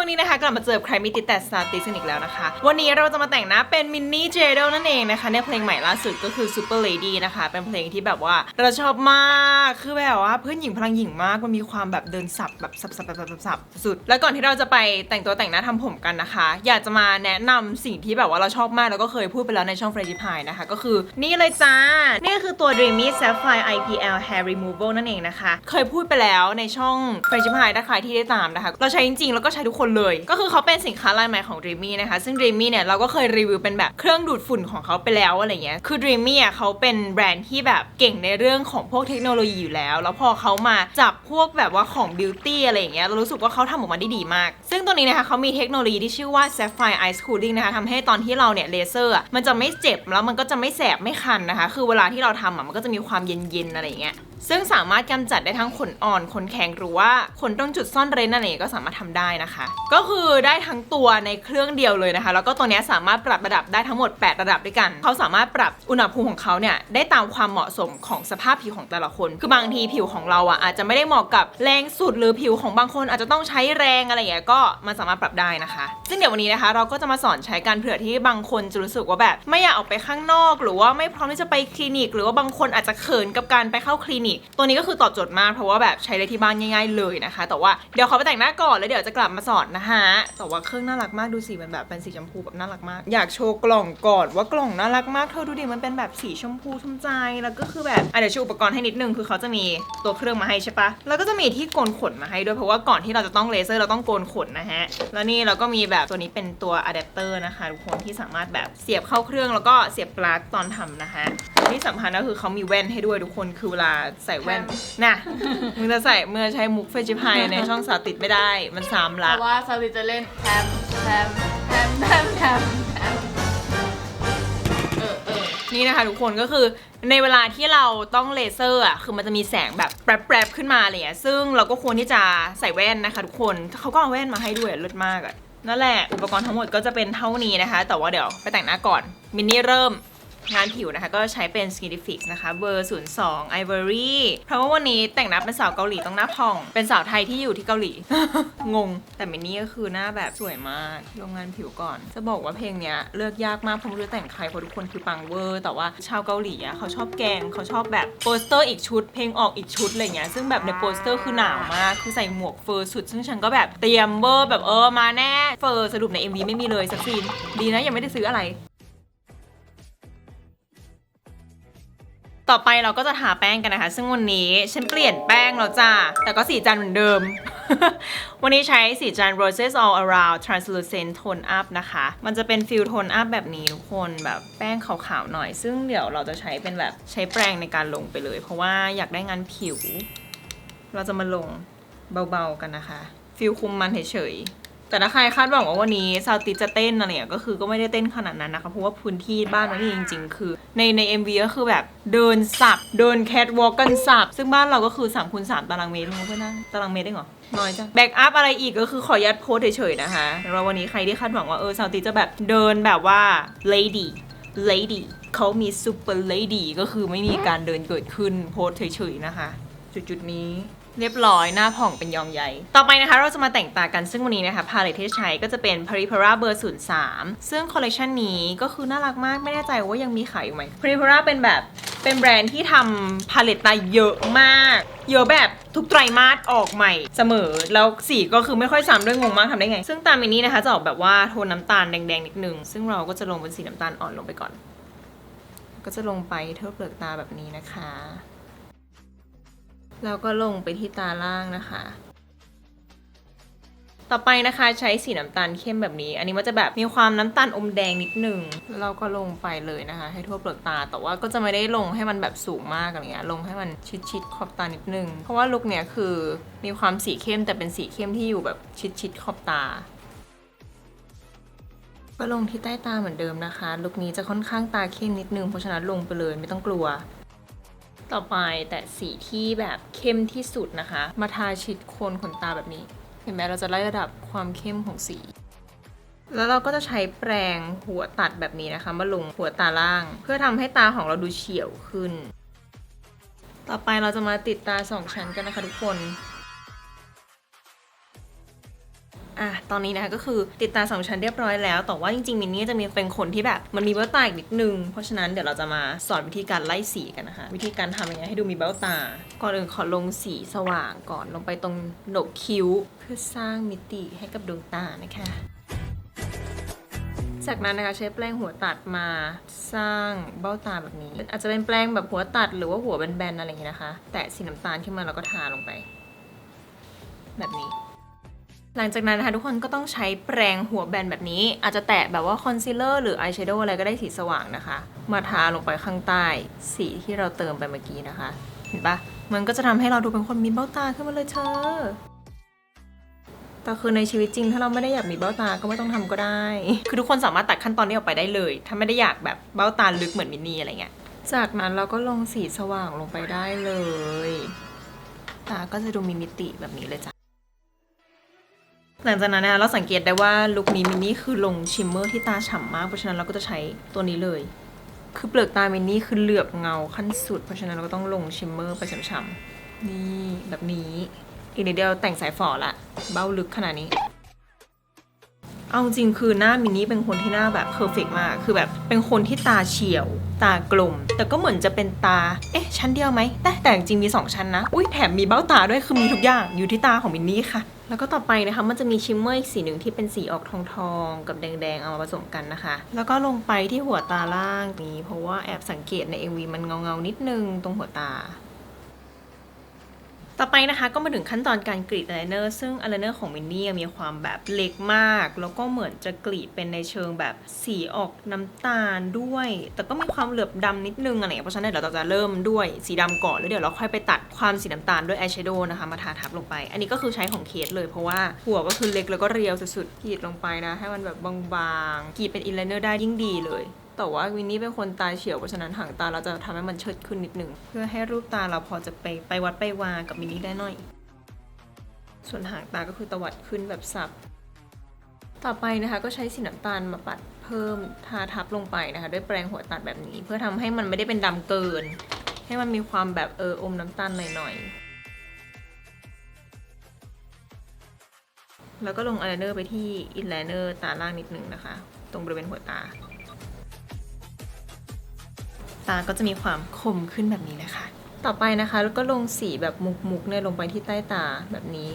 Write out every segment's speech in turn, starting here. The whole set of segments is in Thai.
วันนี้นะคะกลับมาเจอใครไม่ติดแต่สตาร์ติสอีกแล้วนะคะ วันนี้เราจะมาแต่งหน้าเป็นมินนี่เจเดลนั่นเองนะคะในเพลงใหม่ล่าสุดก็คือ Super Lady นะคะ เป็นเพลงที่แบบว่าเราชอบมากคือแบบว่าเพื่อนหญิงพลังหญิงมากมันมีความแบบเดินสับแบบสับสับสับสับสับสุด แล้วก่อนที่เราจะไปแต่งตัวแต่งหน้าทำผมกันนะคะ อยากจะมาแนะนำสิ่งที่แบบว่าเราชอบมากแล้วก็เคยพูดไปแล้วในช่อง f r e s h Pie นะคะก็คือนี่เลยจ้านี่ คือตัว Dreamy Sapphire IPL Hair Removal นั่นเองนะคะ เคยพูดไปแล้วในช่อง f r e s h Pie ถ้าใครที่ได้ตามนะคะ เราใช้จริงๆ แล้วก็ใช้ทุกคนเลย ก็คือเขาเป็นสินค้าลายใหม่ของ Dreamy นะคะ ซึ่ง Dreamy เนี่ย เราก็เคยรีวิวเป็นแบบเครื่องดูดฝุ่นของเขาไปแล้วอะไรเงี้ย คือ Dreamy อะเขาเป็นแบรนด์ที่แบบเก่งในเรื่องของพวกเทคโนโลยีอยู่แล้ว แล้วพอเขามาจับพวกแบบว่าของบิวตี้อะไรเงี้ย เรารู้สึกว่าเขาทำออกมาได้ดีมาก ซึ่งตัวนี้นะคะเขามีเทคโนโลยีที่ชื่อว่า Sapphire Ice Cooling นะคะทำให้ตอนที่เราเนี่ยเลเซอร์มันจะไม่เจ็บแล้วมันก็จะไม่แสบไม่คันนะคะ คือเวลาที่เราทำอะมันก็จะมีความเย็นๆอะไรอย่างเงี้ย ซึ่งสามารถกำจัดได้ทั้งขนอ่อนขนแข็งหรือว่าขนตรงจุดซ่อนเร้นนั่นเองก็สามารถทำได้นะคะ ก็คือได้ทั้งตัวในเครื่องเดียวเลยนะคะ แล้วก็ตัวนี้สามารถปรับระดับได้ทั้งหมด 8 ระดับด้วยกันเขาสามารถปรับอุณหภูมิของเขาเนี่ยได้ตามความเหมาะสมของสภาพผิวของแต่ละคน คือบางทีผิวของเราอะอาจจะไม่ได้เหมาะกับแรงสุดหรือผิวของบางคนอาจจะต้องใช้แรงอะไรอย่างเงี้ยก็มันสามารถปรับได้นะคะ ซึ่งเดี๋ยววันนี้นะคะ เราก็จะมาสอนใช้การเผื่อที่บางคนจะรู้สึกว่าแบบ ไม่อยากออกไปข้างนอก หรือว่าไม่พร้อมที่จะไปคลินิก หรือว่าบางคนอาจจะเขินกับการไปเข้าคลินิกตัวนี้ก็คือตอบโจทย์มากเพราะว่าแบบใช้ได้ที่บ้านง่าย ๆ เลยนะคะ แต่ว่าเดี๋ยวเขอไปแต่งหน้าก่อนแล้วเดี๋ยวจะกลับมาสอนนะคะแต่ว่าเครื่องน่ารักมากดูสิมันแบบเป็นสีชมพูแบบน่ารักมาก อยากโชว์กล่องก่อนว่ากล่องน่ารักมากเธอดูดิมันเป็นแบบสีชมพูชุ่มใจแล้วก็คือแบบอะเดี๋ยวโชว์อุปกรณ์ให้นิดนึงคือเขาจะมีตัวเครื่องมาให้ใช่ปะแล้วก็จะมีที่โกนขนมาให้ด้วยเพราะว่าก่อนที่เราจะต้องเลเซอร์เราต้องโกนขนนะฮะแล้วนี่เราก็มีแบบตัวนี้เป็นตัวอะแดปเตอร์นะคะทุกคนที่สามารถแบบเสียบเข้าเครื่องแล้วก็เสียบปลั๊กตอนทำนะคะที่สำคัญก็คือเขามีแว่นให้ด้วยทุกคนคือเวลาใส่แว่นน่ะมึงจะใส่เมื่อใช้มุกเฟจิพายในช่องสาติดไม่ได้ มันซ้ำเพละราะว่าซาวิจะเล่นแทมแทมแทมแทมแทมแทมเออเออนี่นะคะทุกคนก็คือในเวลาที่เราต้องเลเซอร์อะคือมันจะมีแสงแบบแปรบๆขึ้นมาอะไรอย่างเงี้ยซึ่งเราก็ควรที่จะใส่แว่นนะคะทุกคนเขาก็เอาแว่นมาให้ด้วยเลิศมากอะนั่นแหละอุปกรณ์ทั้งหมดก็จะเป็นเท่านี้นะคะ แต่ว่าเดี๋ยวไปแต่งหน้าก่อนมินนี่เริ่ม งานผิวนะคะ ก็ใช้เป็น Skin Fix นะคะเบอร์ 02 Ivory เพราะว่าวันนี้แต่งหน้าเป็นสาวเกาหลีต้องหน้าผ่อง เป็นสาวไทยที่อยู่ที่เกาหลี งง แต่มินนี่ก็คือหน้าแบบสวยมากลงงานผิวก่อน จะบอกว่าเพลงเนี้ยเลือกยากมากเพราะไม่รู้จะแต่งใครเพราะทุกคนคือปังเวอร์ แต่ว่าชาวเกาหลีอะเขาชอบแกงเขาชอบแบบโปสเตอร์อีกชุด เพลงออกอีกชุดอะไรเงี้ยซึ่งแบบในโปสเตอร์คือหนาวมากคือใส่หมวกเฟอร์สุด ซึ่งฉันก็แบบเตรียมเบอร์แบบเออมาแน่เฟอร์สรุปใน MV ไม่มีเลยสักซีนดีนะยังไม่ได้ซื้ออะไร ต่อไปเราก็จะทาแป้งกันนะคะ ซึ่งวันนี้ฉันเปลี่ยนแป้งแล้วจ้า แต่ก็สีจันเหมือนเดิม วันนี้ใช้สีจัน Roses All Around Translucent Tone Up นะคะ มันจะเป็นฟิลโทนอัพแบบนี้ทุกคนแบบแป้งขาวๆหน่อย ซึ่งเดี๋ยวเราจะใช้เป็นแบบใช้แปรงในการลงไปเลย เพราะว่าอยากได้งานผิว เราจะมาลงเบาๆกันนะคะ ฟิลคุมมันเฉยๆ แต่ถ้าใครคาดหวังว่าวันนี้ซาวติจะเต้นอะไรเนี่ยก็คือก็ไม่ได้เต้นขนาดนั้นนะคะ เพราะว่าพื้นที่บ้านมันนี่จริง ๆ คือ ในใน MV ก็คือแบบเดินสับ เดินแคทวอล์กกันสับ ซึ่งบ้านเราก็คือ3คูณ3ตารางเมตรรู้ไหมนตารางเมตรได้เหรอ น้อยจังแบ็กอัพอะไรอีกก็คือขอยัดโพสเฉยๆนะคะสำหรับวันนี้ใครที่คาดหวังว่าเออซาวติจะแบบเดินแบบว่า lady lady เขามี super lady ก็คือไม่มีการเดินเกิดขึ้นโพสเฉยๆนะคะ จุดๆนี้ เรียบร้อยหน้าผ่องเป็นยองใหญ่ ต่อไปนะคะเราจะมาแต่งตากันซึ่งวันนี้นะคะพาเลทที่ใช้ก็จะเป็น Paripara เบอร์ 03 ซึ่งคอลเลคชันนี้ก็คือน่ารักมากไม่แน่ใจว่ายังมีขายอยู่ไหม Paripara เป็นแบบเป็นแบรนด์ที่ทำพาเลตตาเยอะมาก เยอะแบบทุกไตรมาสออกใหม่เสมอ แล้วสีก็คือไม่ค่อยซ้ำด้วยงงมากทำได้ไง ซึ่งตามินนี่นะคะจะออกแบบว่าโทนน้ำตาลแดงๆนิดนึง ซึ่งเราก็จะลงเป็นสีน้ำตาลอ่อนลงไปก่อน ก็จะลงไปเท่าเปลือกตาแบบนี้นะคะ แล้วก็ลงไปที่ตาล่างนะคะ ต่อไปนะคะใช้สีน้ำตาลเข้มแบบนี้ อันนี้มันจะแบบมีความน้ำตาลอมแดงนิดหนึ่งแล้วเราก็ลงไปเลยนะคะ ให้ทั่วเปลือกตา แต่ว่าก็จะไม่ได้ลงให้มันแบบสูงมากอะไรเงี้ย ลงให้มันชิดๆขอบตานิดนึง เพราะว่าลุคเนี้ยคือมีความสีเข้มแต่เป็นสีเข้มที่อยู่แบบชิดๆขอบตาก็ลงที่ใต้ตาเหมือนเดิมนะคะ ลุคนี้จะค่อนข้างตาเข้มนิดนึง เพราะฉะนั้นลงไปเลยไม่ต้องกลัว ต่อไปแต่สีที่แบบเข้มที่สุดนะคะ มาทาชิดโคนขนตาแบบนี้ เห็นไหมเราจะไล่ระดับความเข้มของสี แล้วเราก็จะใช้แปรงหัวตัดแบบนี้นะคะ มาลงหัวตาล่าง เพื่อทำให้ตาของเราดูเฉียวขึ้น ต่อไปเราจะมาติดตาสองชั้นกันนะคะทุกคน อะตอนนี้นะคะก็คือติดตาสองชั้นเรียบร้อยแล้ว แต่ว่าจริงๆมินนี่จะมีเป็นคนที่แบบมันมีเบ้าตาอีกนิดนึง เพราะฉะนั้นเดี๋ยวเราจะมาสอนวิธีการไล่สีกันนะคะ วิธีการทำยังไงให้ดูมีเบ้าตา ก่อนอื่นขอลงสีสว่างก่อนลงไปตรงโหนกคิ้ว เพื่อสร้างมิติให้กับดวงตานะคะจากนั้นนะคะใช้แปรงหัวตัดมาสร้างเบ้าตาแบบนี้ อาจจะเป็นแปรงแบบหัวตัดหรือว่าหัวแบนๆอะไรอย่างนี้นะคะ แตะสีน้ำตาลขึ้นมาแล้วก็ทาลงไป แบบนี้ หลังจากนั้นนะคะทุกคนก็ต้องใช้แปรงหัวแบนแบบนี้ อาจจะแตะแบบว่าคอนซีลเลอร์หรืออายแชโดว์อะไรก็ได้สีสว่างนะคะ มาทาลงไปข้างใต้สีที่เราเติมไปเมื่อกี้นะคะ เห็นปะมันก็จะทำให้เราดูเป็นคนมีเบ้าตาขึ้นมาเลยเธอแต่คือในชีวิตจริง ถ้าเราไม่ได้อยากมีเบ้าตาก็ไม่ต้องทำก็ได้ คือทุกคนสามารถตัดขั้นตอนนี้ออกไปได้เลย ถ้าไม่ได้อยากแบบเบ้าตาลึกเหมือนมินนี่อะไรเงี้ยจากนั้นเราก็ลงสีสว่างลงไปได้เลย ตาก็จะดูมีมิติแบบนี้เลยจ้ะ หลังจากนั้นนะคะเราสังเกตได้ว่าลุคนี้มินนี่คือลงชิมเมอร์ที่ตาฉ่ำมาก เพราะฉะนั้นเราก็จะใช้ตัวนี้เลย คือเปลือกตามินนี่คือเหลือบเงาขั้นสุด เพราะฉะนั้นเราก็ต้องลงชิมเมอร์ไปฉ่ำๆนี่แบบนี้ อีกนิดเดียวแต่งสายฝอละเบ้าลึกขนาดนี้ เอาจริงคือหน้ามินนี่เป็นคนที่หน้าแบบเพอร์เฟกมาก คือแบบเป็นคนที่ตาเฉียว ตากลม แต่ก็เหมือนจะเป็นตา เอ๊ะชั้นเดียวไหมแต่แต่จริงมี 2 ชั้นนะ อุ้ยแถมมีเบ้าตาด้วยคือมีทุกอย่างอยู่ที่ตาของมินนี่ค่ะ แล้วก็ต่อไปนะคะมันจะมีชิมเมอร์อีกสีหนึ่งที่เป็นสีออกทองทองๆกับแดงๆ เอามาผสมกันนะคะ แล้วก็ลงไปที่หัวตาล่างนี้ เพราะว่าแอบสังเกตใน MV มันเงาเงาๆนิดนึงตรงหัวตา ต่อไปนะคะก็มาถึงขั้นตอนการกรีดอายไลเนอร์ซึ่งอายไลเนอร์ของมินนี่มีความแบบเล็กมาก แล้วก็เหมือนจะกรีดเป็นในเชิงแบบสีออกน้ำตาลด้วย แต่ก็มีความเหลือบดำนิดนึงอะไรงเงี้ยเพราะฉะนั้นเดี๋ยวเราจะเริ่มด้วยสีดำก่อนแล้วเดี๋ยวเราค่อยไปตัดความสีน้ำตาลด้วยอายแชโดว์นะคะมาทาทับลงไป อันนี้ก็คือใช้ของเคสเลยเพราะว่าหัวก็คือเล็กแล้วก็เรียวสุดๆกรีดลงไปนะ ให้มันแบบบางๆกรีดเป็นอินไลเนอร์ได้ยิ่งดีเลย แต่ว่าวินนี่เป็นคนตาเฉียวเพราะฉะนั้นหางตาเราจะทำให้มันเชิดขึ้นนิดนึง เพื่อให้รูปตาเราพอจะไปไปวัดไปวากับมินนี่ได้หน่อย ส่วนหางตาก็คือตวัดขึ้นแบบสับ ต่อไปนะคะก็ใช้สีน้ำตาลมาปัดเพิ่มทาทับลงไปนะคะ ด้วยแปรงหัวตัดแบบนี้ เพื่อทำให้มันไม่ได้เป็นดำเกิน ให้มันมีความแบบเอออมน้ำตาลหน่อยๆแล้วก็ลงอายไลเนอร์ไปที่อินไลเนอร์ตาล่างนิดนึงนะคะ ตรงบริเวณหัวตา ตาก็จะมีความคมขึ้นแบบนี้นะคะ ต่อไปนะคะแล้วก็ลงสีแบบมุกๆเนี่ยลงไปที่ใต้ตาแบบนี้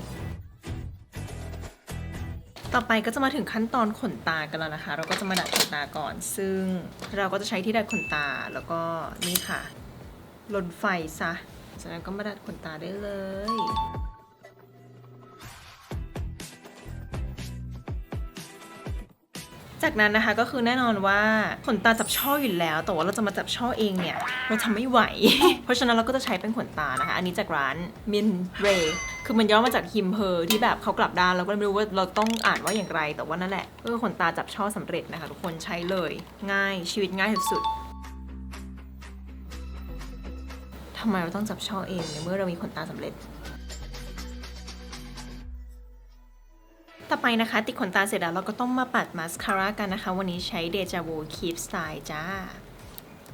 ต่อไปก็จะมาถึงขั้นตอนขนตากันแล้วนะคะ เราก็จะมาดัดขนตาก่อน ซึ่งเราก็จะใช้ที่ดัดขนตาแล้วก็นี่ค่ะลนไฟซะจากนั้นก็มาดัดขนตาได้เลย จากนั้นนะคะก็คือแน่นอนว่าขนตาจับช่ออยู่แล้ว แต่ว่าเราจะมาจับช่อเองเนี่ยเราทำไม่ไหว เพราะฉะนั้นเราก็จะใช้เป็นขนตานะคะ อันนี้จากร้านมินเรคือมันย่อมาจากฮิมเพอที่แบบเขากลับด้านเราก็ไม่รู้ว่าเราต้องอ่านว่าอย่างไร แต่ว่านั่นแหละก็คือขนตาจับช่อสำเร็จนะคะทุกคนใช้เลย ง่ายชีวิตง่ายสุดๆทำไมเราต้องจับช่อเองในเมื่อเรามีขนตาสำเร็จ ต่อไปนะคะ ติดขนตาเสร็จแล้วเราก็ต้องมาปัดมาสคาร่ากันนะคะ วันนี้ใช้ Deja Vu Keep Style จ้า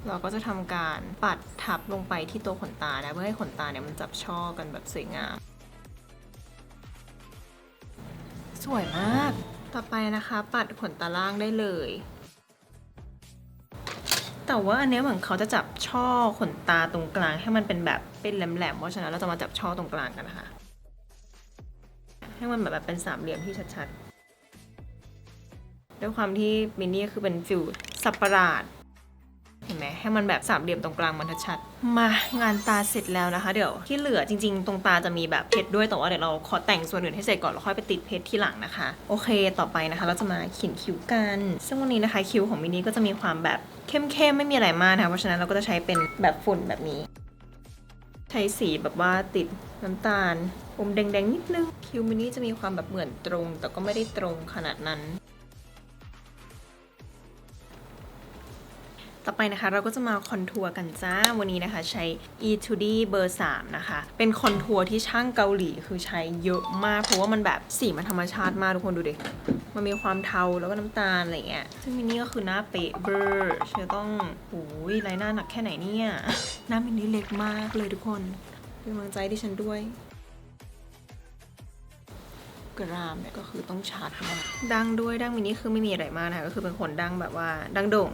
เราก็จะทำการปัดทับลงไปที่ตัวขนตานะเพื่อให้ขนตาเนี่ยมันจับช่อกันแบบสวยงาม สวยมาก ต่อไปนะคะ ปัดขนตาล่างได้เลย แต่ว่าอันนี้เหมือนเขาจะจับช่อขนตาตรงกลางให้มันเป็นแบบเป็นแหลมๆเพราะฉะนั้นเราจะมาจับช่อตรงกลางกันนะคะ ให้มันแบบเป็นสามเหลี่ยมที่ชัดๆ ด้วยความที่มินนี่คือเป็นฟิลสับประหลาดเห็นไหมให้มันแบบสามเหลี่ยมตรงกลางมันชัดๆมางานตาเสร็จแล้วนะคะ เดี๋ยวที่เหลือจริง ๆ ตรงตาจะมีแบบเพชรด้วยแต่ว่าเดี๋ยวเราขอแต่งส่วนอื่นให้เสร็จก่อนแล้วค่อยไปติดเพชรที่หลังนะคะ โอเคต่อไปนะคะ เราจะมาเขียนคิ้วกัน ซึ่งวันนี้นะคะคิ้วของมินนี่ก็จะมีความแบบเข้มๆไม่มีอะไรมากนะคะเพราะฉะนั้นเราก็จะใช้เป็นแบบฝุ่นแบบนี้ ใช้สีแบบว่าติดน้ำตาลอมแดงๆนิดนึง คิวมินี่จะมีความแบบเหมือนตรง แต่ก็ไม่ได้ตรงขนาดนั้น ต่อไปนะคะเราก็จะมาคอนทัวร์กันจ้า วันนี้นะคะใช้ E2D เบอร์ 3 นะคะ เป็นคอนทัวร์ที่ช่างเกาหลีคือใช้เยอะมาก เพราะว่ามันแบบสีมันธรรมชาติมากทุกคนดูดิ มันมีความเทาแล้วก็น้ำตาลอะไรเงี้ย ซึ่งมินนี่ก็คือหน้าเป๊ะเบอร์เชื่อต้องโอ้ยไรหน้าหนักแค่ไหนเนี่ย หน้ามินนี่เล็กมากเลยทุกคนเป็นกำลังใจดิฉันด้วย กรามเนี่ยก็คือต้องชัดมากดังด้วยดังมินนี่คือไม่มีอะไรมากนะคะก็คือเป็นคนดังแบบว่าดังโด่ง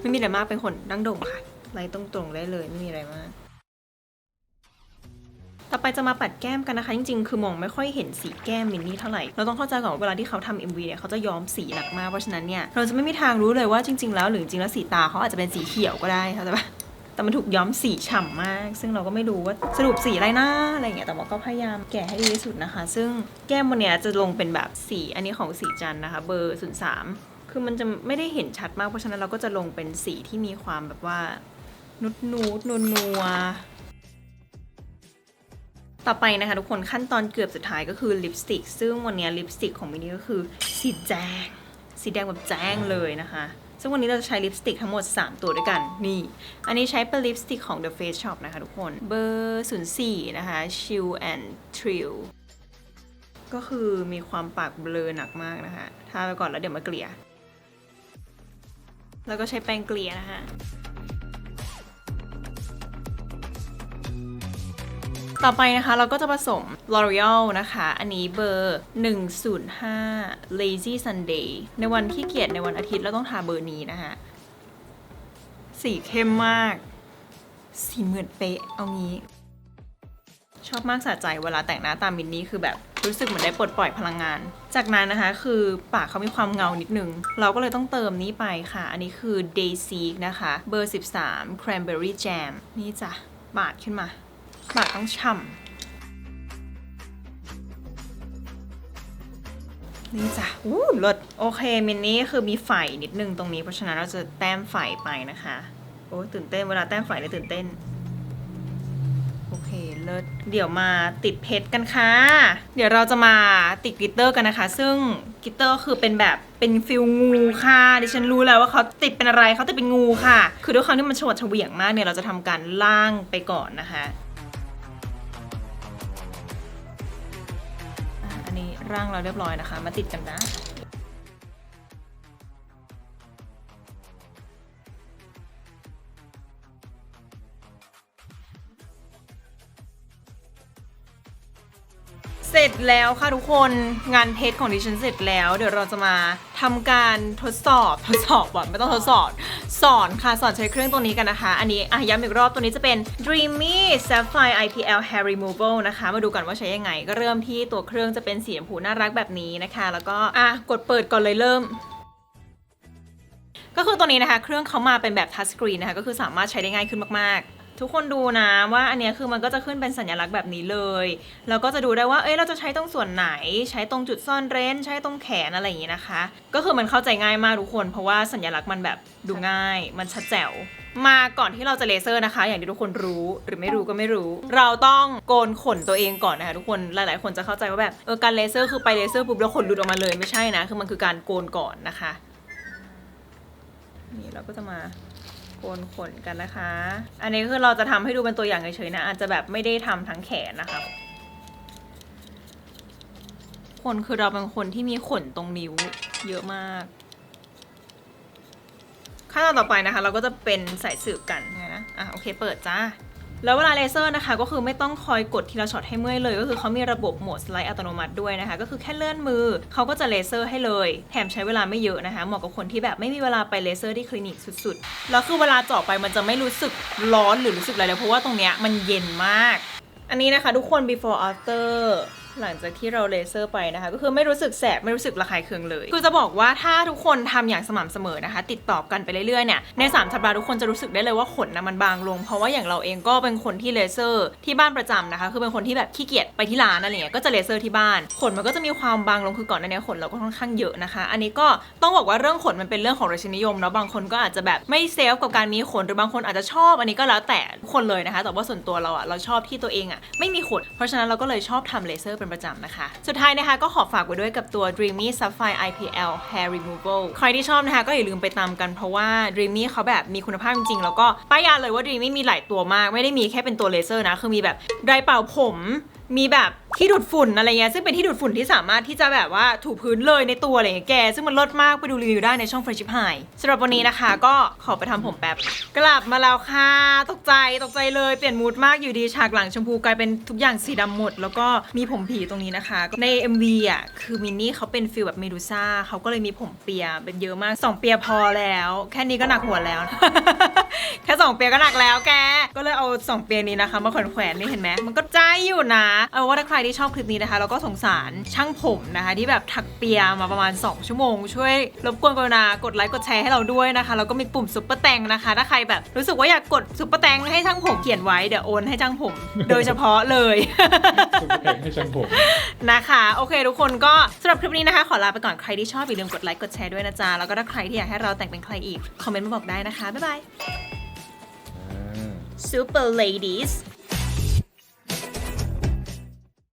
ไม่มีอะไรมากเป็นคนดังโด่งค่ะไล่ตรงๆได้เลยไม่มีอะไรมาก ต่อไปจะมาปัดแก้มกันนะคะ จริงๆ คือมองไม่ค่อยเห็นสีแก้มมินนี่เท่าไหร่ เราต้องเข้าใจก่อนว่าเวลาที่เขาทำ MV เนี่ยเขาจะย้อมสีหนักมาก เพราะฉะนั้นเนี่ยเราจะไม่มีทางรู้เลยว่าจริง ๆ แล้วหรือจริงๆแล้วสีตาเขาอาจจะเป็นสีเขียวก็ได้เข้าใจปะแต่มันถูกย้อมสีฉ่ำมาก ซึ่งเราก็ไม่รู้ว่าสรุปสีอะไรนะอะไรเงี้ย แต่ว่าก็พยายามแกะให้ดีที่สุดนะคะ ซึ่งแก้มวันเนี้ยจะลงเป็นแบบสีอันนี้ของสีจันนะคะ เบอร์ศูนย์สามคือมันจะไม่ได้เห็นชัดมาก เพราะฉะนั้นเราก็จะลงเป็นสีที่มีความแบบว่านุดนูดนัวนัว ต่อไปนะคะทุกคนขั้นตอนเกือบสุดท้ายก็คือลิปสติก ซึ่งวันนี้ลิปสติกของมินี่ก็คือสีแดงสีแดงแบบแจ้งเลยนะคะ ซึ่งวันนี้เราจะใช้ลิปสติกทั้งหมด 3 ตัวด้วยกัน นี่ อันนี้ใช้เป็นลิปสติกของ The Face Shop นะคะทุกคน เบอร์ 04 นะคะ Chill and Trill ก็คือมีความปากเบลอหนักมากนะคะ ทาไปก่อนแล้วเดี๋ยวมาเกลี่ย แล้วก็ใช้แป้งเกลี่ยนะคะ ต่อไปนะคะเราก็จะผสม L'Oreal นะคะ อันนี้เบอร์ 105 Lazy Sunday ในวันที่เกียจในวันอาทิตย์เราต้องทาเบอร์นี้นะคะสีเข้มมาก สีเหมือนเป๊ะเอางี้ ชอบมากสะใจเวลาแต่งหน้าตามมินนี่คือแบบรู้สึกเหมือนได้ปลดปล่อยพลังงาน จากนั้นนะคะคือปากเขามีความเงานิดนึง เราก็เลยต้องเติมนี้ไปค่ะ อันนี้คือ Day Seek นะคะ เบอร์ 13 Cranberry Jam นี่จ้ะ บาดขึ้นมา ปากต้องฉ่ำนี่จ้ะอู้รสโอเคมินนี่คือมีไฝนิดนึงตรงนี้ เพราะฉะนั้นเราจะแต้มไฝไปนะคะ โอ้ตื่นเต้นเวลาแต้มไฝเลยตื่นเต้นโอเคเลิศเดี๋ยวมาติดเพชรกันค่ะ เดี๋ยวเราจะมาติดกิตเตอร์กันนะคะ ซึ่งกิตเตอร์คือเป็นแบบเป็นฟิลงูค่ะ ดิฉันรู้แล้วว่าเขาติดเป็นอะไรเขาติดเป็นงูค่ะ คือด้วยความที่มันชวดเฉวียงมากเนี่ยเราจะทำการล่างไปก่อนนะคะ ร่างเราเรียบร้อยนะคะ มาติดกันนะ เสร็จแล้วค่ะทุกคนงานเพจของดิฉันเสร็จแล้ว เดี๋ยวเราจะมาทำการทดสอบทดสอบก่อนไม่ต้องทดสอบ สอนค่ะสอนใช้เครื่องตัวนี้กันนะคะ อันนี้อะย้ำอีกรอบตัวนี้จะเป็น Dreamy Sapphire IPL Hair Removal นะคะ มาดูกันว่าใช้ยังไง ก็เริ่มที่ตัวเครื่องจะเป็นสีชมพูน่ารักแบบนี้นะคะ แล้วก็อะกดเปิดก่อนเลยเริ่มก็คือตัวนี้นะคะ เครื่องเขามาเป็นแบบทัชสกรีนนะคะ ก็คือสามารถใช้ได้ง่ายขึ้นมากๆ ทุกคนดูนะว่าอันเนี้ยคือมันก็จะขึ้นเป็นสัญลักษณ์แบบนี้เลยแล้วก็จะดูได้ว่าเอ้ยเราจะใช้ตรงส่วนไหน ใช้ตรงจุดซ่อนเร้น ใช้ตรงแขนอะไรอย่างนี้นะคะ ก็คือมันเข้าใจง่ายมากทุกคน เพราะว่าสัญลักษณ์มันแบบดูง่าย มันชัดแจ๋วมาก่อนที่เราจะเลเซอร์นะคะ อย่างที่ทุกคนรู้หรือไม่รู้ก็ไม่รู้ เราต้องโกนขนตัวเองก่อนนะคะทุกคนหลาย ๆ คนจะเข้าใจว่าแบบเออการเลเซอร์คือไปเลเซอร์ปุ๊บแล้วขนหลุดออกมาเลยไม่ใช่นะคือมันคือการโกนก่อนนะคะนี่เราก็จะมา โกนขนกันนะคะ อันนี้คือเราจะทำให้ดูเป็นตัวอย่างเฉยๆนะ อาจจะแบบไม่ได้ทำทั้งแขนนะคะคนคือเราเป็นคนที่มีขนตรงนิ้วเยอะมาก ขั้นตอนต่อไปนะคะ เราก็จะเป็นสายสืบกันนะ อะโอเคเปิดจ้า แล้วเวลาเลเซอร์นะคะก็คือไม่ต้องคอยกดทีละช็อตให้เมื่อยเลย ก็คือเขามีระบบโหมดสไลด์อัตโนมัติด้วยนะคะ ก็คือแค่เลื่อนมือเขาก็จะเลเซอร์ให้เลย แถมใช้เวลาไม่เยอะนะคะเหมาะกับคนที่แบบไม่มีเวลาไปเลเซอร์ที่คลินิกสุดๆ แล้วคือเวลาเจาะไปมันจะไม่รู้สึกร้อนหรือรู้สึกอะไรเลยเพราะว่าตรงเนี้ยมันเย็นมาก อันนี้นะคะทุกคน before after หลังจากที่เราเลเซอร์ไปนะคะ ก็คือไม่รู้สึกแสบไม่รู้สึกระคายเคืองเลย คือจะบอกว่าถ้าทุกคนทำอย่างสม่ำเสมอนะคะ ติดต่อกันไปเรื่อยๆเนี่ยใน3สัปดาห์ทุกคนจะรู้สึกได้เลยว่าขนนะมันบางลง เพราะว่าอย่างเราเองก็เป็นคนที่เลเซอร์ที่บ้านประจำนะคะ คือเป็นคนที่แบบขี้เกียจไปที่ร้านอะไรเงี้ยก็จะเลเซอร์ที่บ้าน ขนมันก็จะมีความบางลงคือก่อนหน้านี้ขนเราก็ค่อนข้างเยอะนะคะ อันนี้ก็ต้องบอกว่าเรื่องขนมันเป็นเรื่องของรสนิยมเนาะบางคนก็อาจจะแบบไม่เซฟกับการมีขนหรือบางคนอาจจะชอบ อันนี้ก็แล้วแต่คนเลยนะคะ แต่ว่าส่วนตัวเราอะเราชอบที่ตัวเองอะไม่มีขนเพราะฉะนั้นเราก็เลยชอบทำเลเซอร์เป็นประจำนะคะ สุดท้ายนะคะก็ขอฝากไว้ด้วยกับตัว Dreamy Sapphire IPL Hair Removal ใครที่ชอบนะคะ ก็อย่าลืมไปตามกันเพราะว่า Dreamy เขาแบบมีคุณภาพจริงๆ แล้วก็ป้ายยาเลยว่า Dreamy มีหลายตัวมาก ไม่ได้มีแค่เป็นตัวเลเซอร์นะ คือมีแบบไดร์เป่าผม มีแบบ ที่ดูดฝุ่นอะไรเงี้ยซึ่งเป็นที่ดูดฝุ่นที่สามารถที่จะแบบว่าถูพื้นเลยในตัวอะไรเงี้ยแก ซึ่งมันลดมากไปดูรีวิวได้ในช่อง Friendship High สำหรับวันนี้นะคะ ก็ขอไปทำผมแป๊บ กลับมาแล้วค่ะ ตกใจตกใจเลยเปลี่ยนมูดมากอยู่ดีฉากหลังชมพูกลายเป็นทุกอย่างสีดำหมด แล้วก็มีผมผีตรงนี้นะคะ ใน MV อะคือมินนี่เขาเป็นฟิลแบบเมดูซ่าเขาก็เลยมีผมเปียเป็นเยอะมากสองเปียพอแล้ว แค่นี้ก็หนักหัวแล้วแค่สองเปียก็หนักแล้วแกก็เลยเอาสองเปียนี้นะคะมาแขวนๆนี่เห็นไหมมันก็ใจอยู่นะเอาว่าถ้าใครที่ชอบคลิปนี้นะคะแล้วก็สงสารช่างผมนะคะที่แบบถักเปียมาประมาณ 2 ชั่วโมง ช่วยรบกวนกรุณากดไลค์กดแชร์ให้เราด้วยนะคะแล้วก็มีปุ่มซุปเปอร์แตงนะคะ ถ้าใครแบบรู้สึกว่าอยากกดซุปเปอร์แตงให้ช่างผมเขียนไว้เดี๋ยวโอนให้ช่างผม โดยเฉพาะเลยซุปเปอร์แต่งให้ช่างผมนะคะโอเคทุกคนก็สำหรับคลิปนี้นะคะ ขอลาไปก่อนใครที่ชอบอย่าลืมกดไลค์กดแชร์ด้วยนะจ๊ะแล้วก็ถ้าใครที่อยากให้เราแต่งเป็นใครอีกคอมเมนต์มาบอกได้นะคะบ๊ายบายอ่า Super Ladies